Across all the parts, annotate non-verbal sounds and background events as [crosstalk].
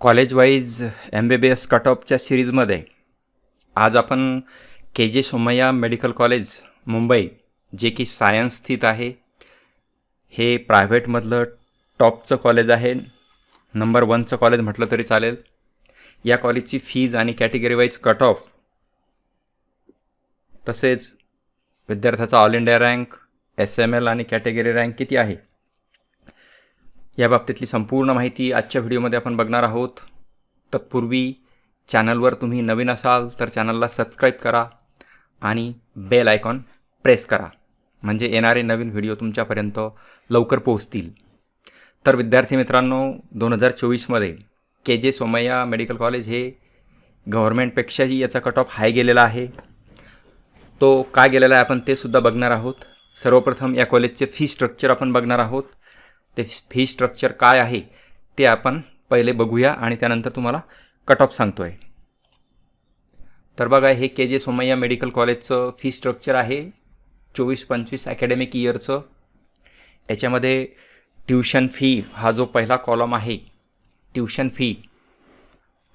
College wise M B B S cut ऑफच्या सिरीजमध्ये आज आपण K J Somaiya medical college Mumbai जे की सायन्स स्थित आहे हे प्रायव्हेटमधलं टॉपचं कॉलेज आहे. नंबर वनचं कॉलेज म्हटलं तरी चालेल. या कॉलेजची फीज आणि कॅटेगरी वाईज कट ऑफ तसेच विद्यार्थ्याचा all India rank S M L आणि कॅटेगरी रँक किती आहे? या बाबतीतली संपूर्ण माहिती आजच्या व्हिडिओमध्ये आपण बघणार आहोत. तत्पूर्वी चॅनलवर तुम्ही नवीन असाल तर चॅनलला सबस्क्राईब करा आणि बेल आयकॉन प्रेस करा. म्हणजे येणारे नवीन व्हिडिओ तुमच्यापर्यंत लवकर पोहोचतील. तर विद्यार्थी मित्रांनो दोन हजार चोवीसमध्ये के जे सोमय्या मेडिकल कॉलेज हे गव्हर्मेंटपेक्षाही याचा कट ऑफ हाय गेलेला आहे. तो काय गेलेला आहे आपण ते सुद्धा बघणार आहोत. सर्वप्रथम या कॉलेजचे फी स्ट्रक्चर आपण बघणार आहोत. ते फी स्ट्रक्चर काय आहे ते आपण पहिले बघूया आणि त्यानंतर तुम्हाला कट ऑफ सांगतो आहे तर बघा हे के जे सोमय्या मेडिकल कॉलेजचं फी स्ट्रक्चर आहे चोवीस पंचवीस अकॅडमिक इयरचं याच्यामध्ये ट्युशन फी हा जो पहिला कॉलम आहे ट्युशन फी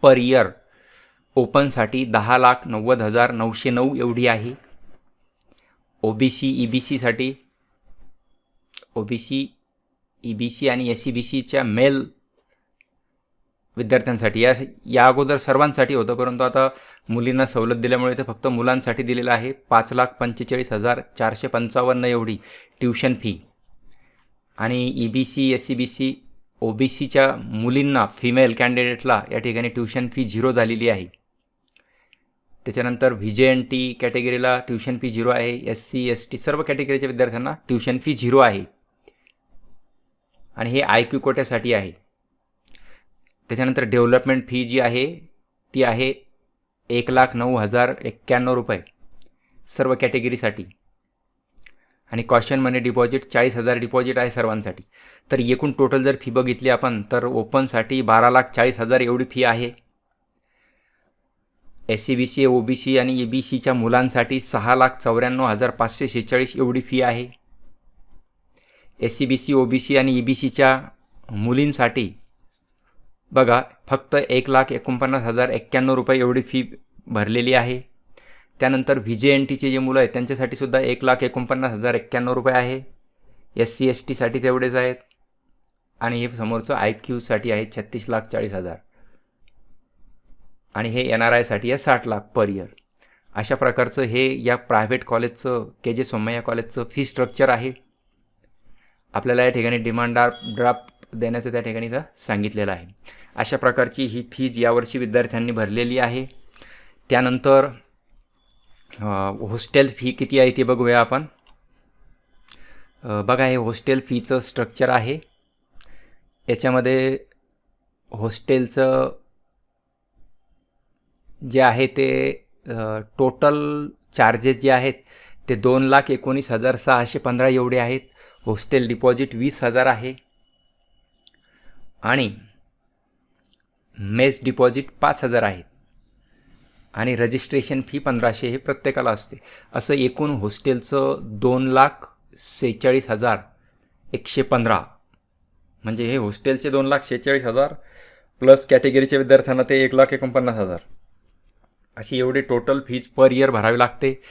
पर इयर ओपनसाठी दहा लाख नव्वद हजार नऊशे नऊ एवढी आहे. O B C E B सीसाठी O B C E B C आणि एस सी बी सीच्या मेल विद्यार्थ्यांसाठी. या या अगोदर सर्वांसाठी होतं परंतु आता मुलींना सवलत दिल्यामुळे ते फक्त मुलांसाठी दिलेलं आहे. पाच लाख पंचेचाळीस हजार चारशे पंचावन्न एवढी ट्युशन फी. आणि E B C S C B C O B सीच्या मुलींना फिमेल कॅन्डिडेटला या ठिकाणी ट्युशन फी झिरो झालेली आहे. त्याच्यानंतर व्ही जे एन टी कॅटेगरीला ट्युशन फी झिरो आहे. एस सी एस टी सर्व कॅटेगरीच्या विद्यार्थ्यांना ट्युशन फी झिरो आहे. आणि हे आय क्यू कोट्यासाठी आहे. त्याच्यानंतर डेव्हलपमेंट फी जी आहे ती आहे एक लाख नऊ हजार एक्क्याण्णव रुपये सर्व कॅटेगरीसाठी. आणि कॉशन मनी डिपॉझिट चाळीस हजार डिपॉझिट आहे सर्वांसाठी. तर एकूण टोटल जर फी बघितली आपण तर ओपनसाठी बारा लाख चाळीस हजार एवढी फी आहे. S C B C O B C आणि ए बी सीच्या मुलांसाठी सहा लाख चौऱ्याण्णव हजार पाचशे शेहेचाळीस एवढी फी आहे. S C B C O B C आणि ई बी सीच्या मुलींसाठी. बघा फक्त एक लाख एकोणपन्नास हजार एक्क्याण्णव रुपये एवढी फी भरलेली आहे. त्यानंतर व्ही जे एन टीचे जे मुलं आहेत त्यांच्यासाठी सुद्धा एक लाख एकोणपन्नास हजार एक्क्याण्णव रुपये आहे. एस सी एस टीसाठी तेवढेच आहेत. आणि हे समोरचं आय क्यूसाठी आहे छत्तीस लाख चाळीस हजार. आणि हे एन आर आयसाठी आहे साठ लाख पर इयर अशा प्रकारचं हे या प्रायव्हेट कॉलेजचं के जे सोमय्या कॉलेजचं फी स्ट्रक्चर आहे. आपल्याला या ठिकाणी डिमांड ड्राफ्ट देण्याचं त्या ठिकाणी इथं सांगितलेलं आहे. अशा प्रकारची ही फीज यावर्षी विद्यार्थ्यांनी भरलेली आहे. त्यानंतर हॉस्टेल फी किती आहे ते बघूया आपण. बघा हे हॉस्टेल फीचं स्ट्रक्चर आहे. याच्यामध्ये हॉस्टेलचं जे आहे ते टोटल चार्जेस जे आहेत ते दोन लाख एकोणीस हजार सहाशे पंधरा एवढे आहेत. होस्टेल डिपॉझिट वीस हजार आहे. आणि मेस डिपॉझिट पाच हजार आहे. आणि रजिस्ट्रेशन फी पंधराशे हे प्रत्येकाला असते. असं एकूण हॉस्टेलचं दोन लाख सेहेचाळीस हजार एकशे पंधरा. म्हणजे हे हॉस्टेलचे दोन लाख सेहेचाळीस हजार प्लस कॅटेगरीच्या विद्यार्थ्यांना ते एक लाख एकोणपन्नास हजार. अशी एवढी टोटल फीज पर इयर भरावी लागते.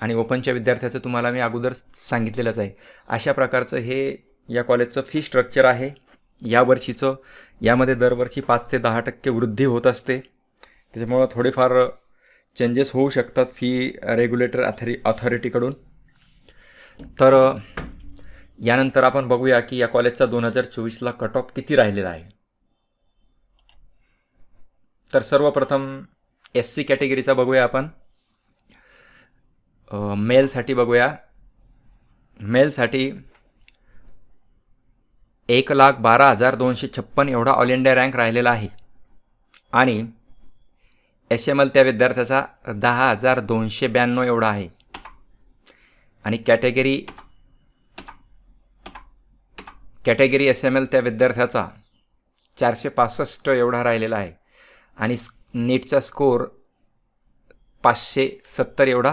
आणि ओपनच्या विद्यार्थ्याचं तुम्हाला मी अगोदर सांगितलेलंच आहे. अशा प्रकारचं हे या कॉलेजचं फी स्ट्रक्चर आहे. यावर्षीचं यामध्ये दरवर्षी पाच ते दहा टक्के वृद्धी होत असते. त्याच्यामुळं थोडेफार चेंजेस होऊ शकतात फी रेग्युलेटर अथॉरि ऑथॉरिटीकडून तर यानंतर आपण बघूया की या कॉलेजचा दोन हजार चोवीसला कट ऑफ किती राहिलेला आहे. तर सर्वप्रथम एस सी कॅटेगरीचा बघूया आपण. मेलसाठी बघूया. मेलसाठी एक लाख बारा हजार दोनशे छप्पन एवढा ऑल इंडिया रँक राहिलेला आहे. आणि एस एम एल त्या विद्यार्थ्याचा दहा हजार दोनशे ब्याण्णव एवढा आहे. आणि category category S M L त्या विद्यार्थ्याचा चारशे पासष्ट एवढा राहिलेला आहे. आणि नीटचा स्कोअर पाचशे सत्तर एवढा.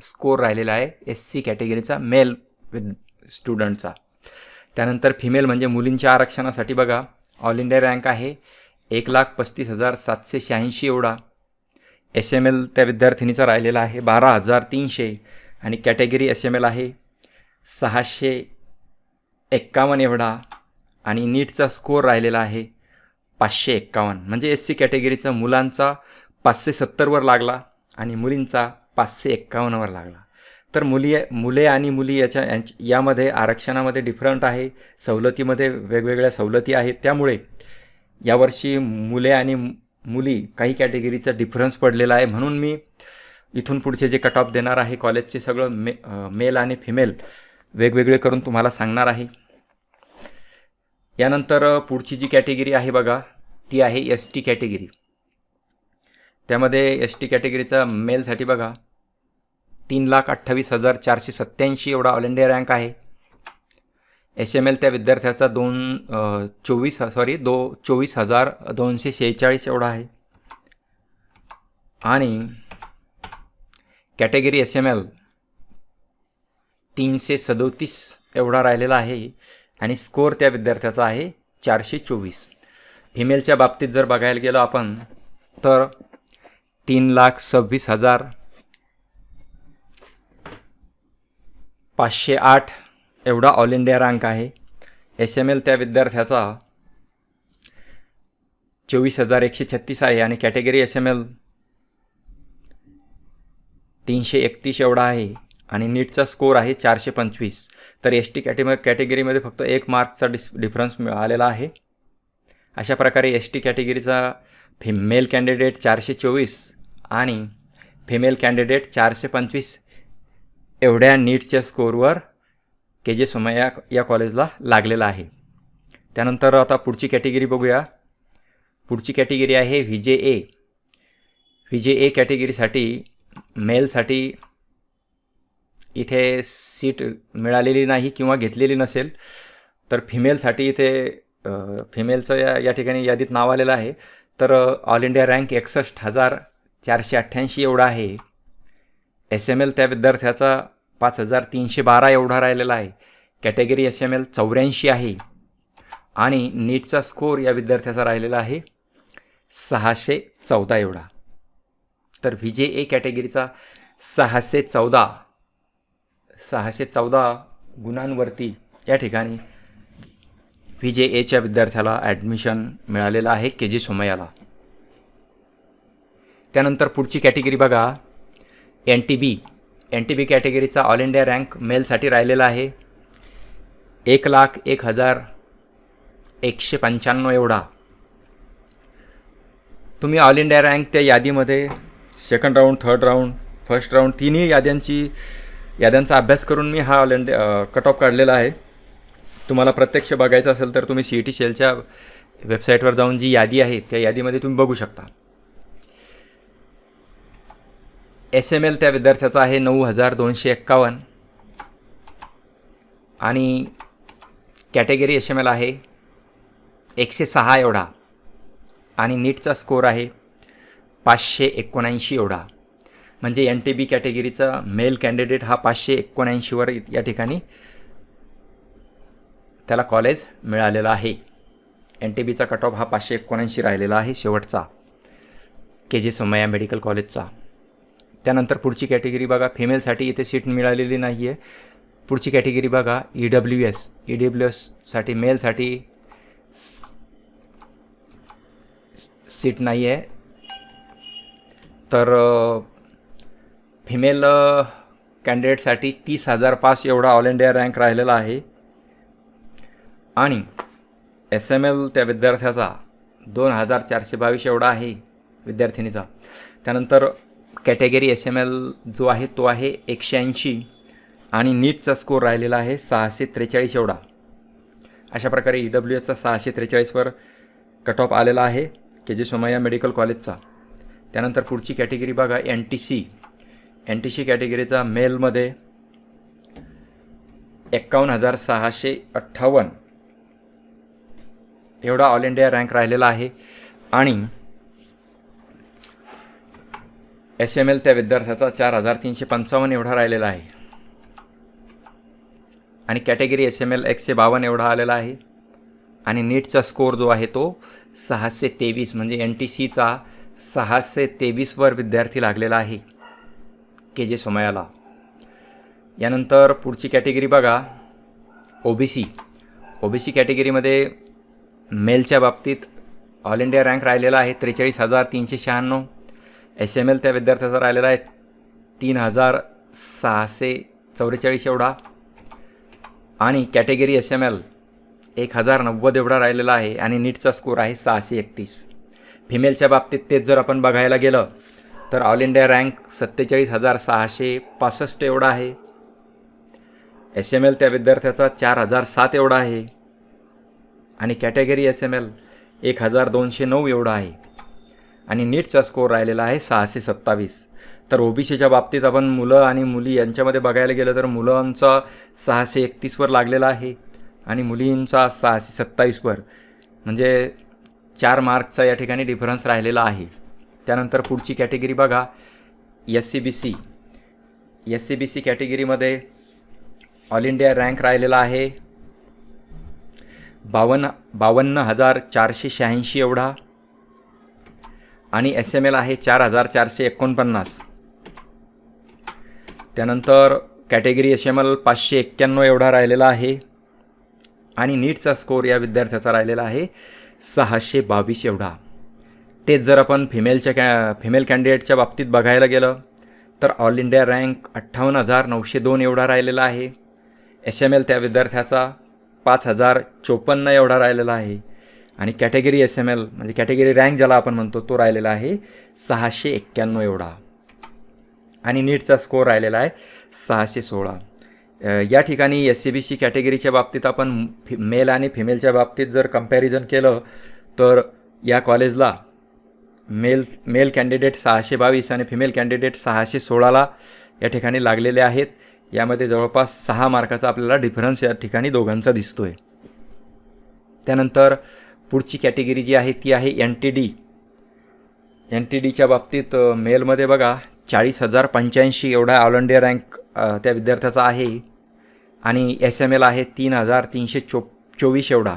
स्कोर राहिलेला आहे एस सी कॅटेगरीचा मेल विद स्टुडंटचा त्यानंतर फिमेल म्हणजे मुलींच्या आरक्षणासाठी बघा ऑल इंडिया रँक आहे एक लाख पस्तीस हजार सातशे शहाऐंशी एवढा. एस एम एल त्या विद्यार्थिनीचा राहिलेला आहे बारा हजार तीनशे आणि कॅटेगरी एस एम एल आहे सहाशे एक्कावन्न एवढा आणि नीटचा स्कोर राहिलेला आहे पाचशे एक्कावन्न. म्हणजे एस सी कॅटेगरीचा मुलांचा पाचशे सत्तरवर लागला आणि मुलींचा पाचशे एक्कावन्नवर लागला. तर मुली मुले आणि मुली याच्या यांच यामध्ये आरक्षणामध्ये डिफरंट आहे सवलतीमध्ये वेगवेगळ्या सवलती आहेत. त्यामुळे यावर्षी मुले आणि मुली काही कॅटेगरीचा डिफरन्स पडलेला आहे. म्हणून मी इथून पुढचे जे कट ऑफ देणार आहे कॉलेजचे सगळं मे मेल आणि फिमेल वेगवेगळे करून तुम्हाला सांगणार आहे. यानंतर पुढची जी कॅटेगरी आहे बघा ती आहे एस टी कॅटेगरी त्यामध्ये एस टी कॅटेगरीचा मेलसाठी बघा तीन लाख अठ्ठावीस हजार चारशे सत्त्याऐंशी एवढा ऑल इंडिया रँक आहे. एस एम एल त्या विद्यार्थ्याचा दोन चोवीस सॉरी दो चोवीस हजार दोनशे शेहेचाळीस एवढा आहे. आणि कॅटेगरी एस एम एल तीनशे सदोतीस एवढा राहिलेला आहे आणि स्कोर त्या विद्यार्थ्याचा आहे चारशे चोवीस. फिमेलच्या बाबतीत जर बघायला गेलो आपण तर तीन लाख सव्वीस हजार पाचशे आठ एवढा ऑल इंडिया रँक आहे. एस एम एल त्या विद्यार्थ्याचा चोवीस हजार एकशे छत्तीस आहे आणि कॅटेगरी एस एम एल तीनशे एकतीस एवढा आहे आणि नीटचा स्कोर आहे चारशे पंचवीस. तर एस टी कॅटेग कॅटेगरीमध्ये फक्त एक मार्कचा डिस डिफरन्स मिळालेला आहे. अशा प्रकारे एस टी कॅटेगरीचा फिमेल कॅन्डिडेट चारशे चोवीस आणि फिमेल कॅन्डिडेट चारशे पंचवीस एवढ्या नीटच्या स्कोरवर के जे सोमय्या या कॉलेजला लागलेला आहे. त्यानंतर आता पुढची कॅटेगरी बघूया. पुढची कॅटेगरी आहे व्ही जे ए. व्ही जे ए कॅटेगरीसाठी मेलसाठी इथे सीट मिळालेली नाही किंवा घेतलेली नसेल तर फिमेलसाठी इथे फिमेलचं या या ठिकाणी यादीत नाव आलेलं आहे. तर ऑल इंडिया रँक एकसष्ट हजार चारशे अठ्ठ्याऐंशी एवढा आहे. एस एम एल त्या विद्यार्थ्याचा पाच हजार तीनशे बारा एवढा राहिलेला आहे. कॅटेगरी एस एम एल चौऱ्याऐंशी आहे. आणि नीटचा स्कोर या विद्यार्थ्याचा राहिलेला आहे सहाशे चौदा एवढा. तर व्ही जे ए कॅटेगरीचा सहाशे चौदा सहाशे चौदा गुणांवरती या ठिकाणी व्ही जे एच्या विद्यार्थ्याला ॲडमिशन मिळालेलं आहे के जी सोमयाला त्यानंतर पुढची कॅटेगरी बघा. N T B N T B कॅटेगरीचा all India rank मेलसाठी राहिलेला आहे. एक लाख एक हजार एकशे पंच्याण्णव एवढा. तुम्ही ऑल इंडिया रँक त्या यादीमध्ये second round third round first round तिन्ही याद्यांची याद्यांचा अभ्यास करून मी हा ऑल इंडिया कट ऑफ काढलेला आहे. तुम्हाला प्रत्यक्ष बघायचं असेल तर तुम्ही सी ई टी शेलच्या वेबसाईटवर जाऊन जी यादी आहे त्या यादीमध्ये तुम्ही बघू शकता. एस एम एल त्या विद्यार्थ्याचा आहे नऊ हजार दोनशे एक्कावन्न. आणि कॅटेगरी एस एम एल आहे एकशे सहा एवढा. आणि नीटचा स्कोर आहे पाचशे एकोणऐंशी एवढा. म्हणजे एन टी बी कॅटेगरीचा मेल कॅन्डिडेट हा पाचशे एकोणऐंशीवर या ठिकाणी त्याला कॉलेज मिळालेला आहे. एन टी बीचा कट ऑफ हा पाचशे एकोणऐंशी राहिलेला आहे शेवटचा. के जे सोमय्या मेडिकल कॉलेजचा. त्यानंतर पुढची कॅटेगरी बघा फिमेलसाठी इथे सीट मिळालेली नाही आहे पुढची कॅटेगरी बघा E W S E W एससाठी मेलसाठी सीट नाही आहे तर फिमेल कॅन्डिडेटसाठी तीस हजार पाच एवढा ऑल इंडिया रँक राहिलेला आहे. आणि एस एम एल त्या विद्यार्थ्याचा दोन हजार चारशे बावीस एवढा आहे विद्यार्थिनीचा. त्यानंतर कॅटेगरी एस एम एल जो आहे तो आहे एकशे ऐंशी आणि नीटचा स्कोर राहिलेला आहे सहाशे त्रेचाळीस एवढा. अशा प्रकारे ई डब्ल्यू एसचा सहाशे त्रेचाळीसवर कट ऑफ आलेला आहे के जी सोमय्या मेडिकल कॉलेजचा. त्यानंतर पुढची कॅटेगरी बघा N T C N T C कॅटेगरीचा मेलमध्ये एक्कावन्न हजार सहाशे अठ्ठावन्न. एवढा ऑल इंडिया रँक राहिलेला आहे. आणि एस एम एल त्या विद्यार्थ्याचा चार हजार तीनशे पंचावन्न एवढा राहिलेला आहे. आणि कॅटेगरी एस एम एल एकशे बावन्न एवढा आलेला आहे. आणि नीटचा स्कोर जो आहे तो सहाशे तेवीस म्हणजे एन टी सीचा सहाशे तेवीसवर विद्यार्थी लागलेला आहे. के जे सोमयाला यानंतर पुढची कॅटेगरी बघा. ओ B C O B C कॅटेगरीमध्ये मेलच्या बाबतीत ऑल इंडिया रँक राहिलेला आहे त्रेचाळीस हजार तीनशे शहाण्णव. एस एम एल त्या विद्यार्थ्याचा राहिलेला आहे तीन हजार सहाशे चौवेचाळीस एवढा. आणि कॅटेगरी एस एम एल एक हजार नव्वद एवढा राहिलेला आहे आणि नीटचा स्कोर आहे सहाशे एकतीस. फिमेलच्या बाबतीत तेच जर आपण बघायला गेलं तर ऑल इंडिया रँक सत्तेचाळीस हजार सहाशे पासष्ट एवढा आहे. एस एम एल त्या विद्यार्थ्याचा चार हजार सात एवढा आहे. आणि कॅटेगरी एस एम एल एक हजार दोनशे नऊ एवढा आहे. आणि नीटचा स्कोर राहिलेला आहे सहाशे सत्तावीस. तर ओ बी सीच्या बाबतीत आपण मुलं आणि मुली यांच्यामध्ये बघायला गेलं तर मुलांचा सहाशे एकतीसवर लागलेला आहे आणि मुलींचा सहाशे सत्तावीसवर. म्हणजे चार मार्कचा या ठिकाणी डिफरन्स राहिलेला आहे. त्यानंतर पुढची कॅटेगरी बघा. S C B C S C B C कॅटेगरीमध्ये ऑल इंडिया रँक राहिलेला आहे. बावन्न बावन्न हजार चारशे शहाऐंशी एवढा. आणि एस एम एल आहे चार हजार चारशे एकोणपन्नास. त्यानंतर कॅटेगरी एस एम एल पाचशे एक्क्याण्णव एवढा राहिलेला आहे. आणि नीटचा स्कोर या विद्यार्थ्याचा राहिलेला आहे सहाशे बावीस एवढा. तेच जर आपण फिमेलच्या कॅ फिमेल कॅन्डिडेटच्या बाबतीत बघायला गेलं तर ऑल इंडिया रँक अठ्ठावन्न हजार नऊशे दोन एवढा राहिलेला आहे. एस एम एल त्या विद्यार्थ्याचा पाच हजार चोपन्न एवढा राहिलेला आहे. आणि कॅटेगरी एस एम एल म्हणजे कॅटेगरी रँक ज्याला आपण म्हणतो तो राहिलेला आहे सहाशे एक्क्याण्णव एवढा. आणि नीटचा स्कोअर राहिलेला आहे सहाशे सोळा. या ठिकाणी एस सी बी सी कॅटेगरीच्या बाबतीत आपण फि मेल आणि फिमेलच्या बाबतीत जर कंपॅरिझन केलं तर या कॉलेजला मेल मेल कॅन्डिडेट सहाशे बावीस आणि फिमेल कॅन्डिडेट सहाशे सोळाला या ठिकाणी लागलेले आहेत. यामध्ये जवळपास सहा मार्काचा आपल्याला डिफरन्स या ठिकाणी दोघांचा दिसतो आहे त्यानंतर पुढची कॅटेगरी जी आहे ती आहे N T D N T डीच्या बाबतीत मेलमध्ये बघा चाळीस हजार पंच्याऐंशी एवढा ऑल इंडिया रँक त्या विद्यार्थ्याचा आहे. आणि एस एम एल आहे तीन हजार तीनशे चो चोवीस एवढा.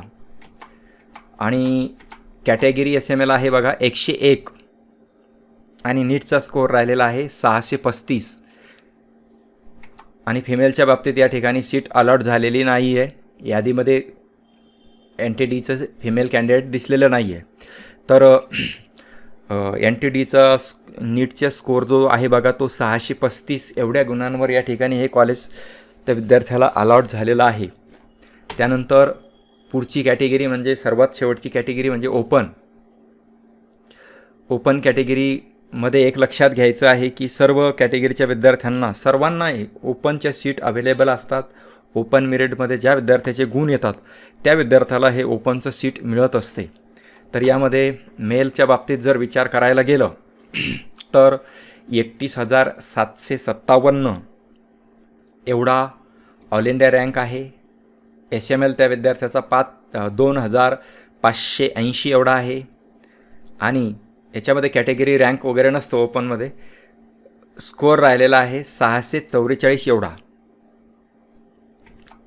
आणि कॅटेगरी एस एम एल आहे बघा एकशे एक. आणि नीटचा स्कोर राहिलेला आहे सहाशे पस्तीस. आणि फिमेलच्या बाबतीत या ठिकाणी सीट अलॉट झालेली नाही आहे यादीमध्ये एन टी डीचं फिमेल कॅन्डिडेट दिसलेलं नाही आहे तर एन टी डीचा नीटचा स्कोर जो आहे बघा तो सहाशे पस्तीस एवढ्या गुणांवर या ठिकाणी हे कॉलेज त्या विद्यार्थ्याला अलॉट झालेलं आहे. त्यानंतर पुढची कॅटेगरी म्हणजे सर्वात शेवटची कॅटेगरी म्हणजे ओपन ओपन कॅटेगरीमध्ये एक लक्षात घ्यायचं आहे की सर्व कॅटेगरीच्या विद्यार्थ्यांना सर्वांना ओपनच्या सीट अवेलेबल असतात. ओपन मेरिटमध्ये ज्या विद्यार्थ्याचे गुण येतात त्या विद्यार्थ्याला हे ओपनचं सीट मिळत असते. तर यामध्ये मेलच्या बाबतीत जर विचार करायला गेलं [clears throat] तर एकतीस हजार सातशे सत्तावन्न एवढा ऑल इंडिया रँक आहे. एस एम एल त्या विद्यार्थ्याचा पाच दोन हजार पाचशे ऐंशी एवढा आहे. आणि याच्यामध्ये कॅटेगरी रँक वगैरे नसतो ओपनमध्ये. स्कोअर राहिलेला आहे सहाशे चौवेचाळीस एवढा.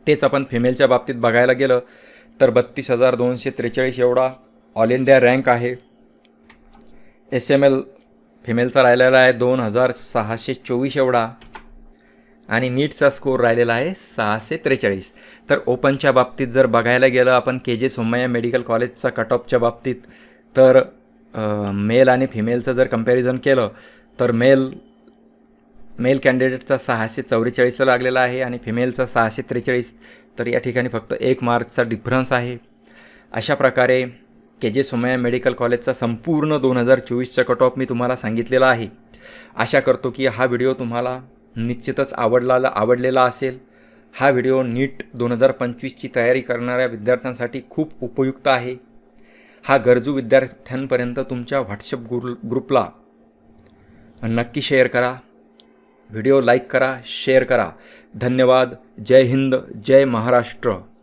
तेच आपण फिमेलच्या बाबतीत बघायला गेलं तर बत्तीस हजार दोनशे त्रेचाळीस एवढा ऑल इंडिया रँक आहे. एस एम एल फिमेलचा राहिलेला आहे दोन हजार सहाशे चोवीस एवढा आणि नीटचा स्कोर राहिलेला आहे सहाशे त्रेचाळीस. तर ओपनच्या बाबतीत जर बघायला गेलं आपण के जे सोमय्या मेडिकल कॉलेजचा कट ऑफच्या बाबतीत तर मेल आणि फिमेलचं जर कंपॅरिझन केलं तर मेल मेल कॅन्डिडेटचा सहाशे चौवेचाळीसला लागलेला आहे आणि फिमेलचा सहाशे त्रेचाळीस. तर या ठिकाणी फक्त एक मार्कचा डिफरन्स आहे. अशा प्रकारे के जे सोमया मेडिकल कॉलेजचा संपूर्ण दोन हजार चोवीसचा कट ऑफ मी तुम्हाला सांगितलेला आहे. आशा करतो की हा व्हिडिओ तुम्हाला निश्चितच आवडला आवडलेला असेल. हा व्हिडिओ नीट दोन हजार पंचवीसची तयारी करणाऱ्या विद्यार्थ्यांसाठी खूप उपयुक्त आहे. हा गरजू विद्यार्थ्यांपर्यंत तुमच्या व्हॉट्सअप ग्रु ग्रुपला नक्की शेअर करा. व्हिडिओ लाईक करा शेअर करा. धन्यवाद. जय हिंद जय महाराष्ट्र.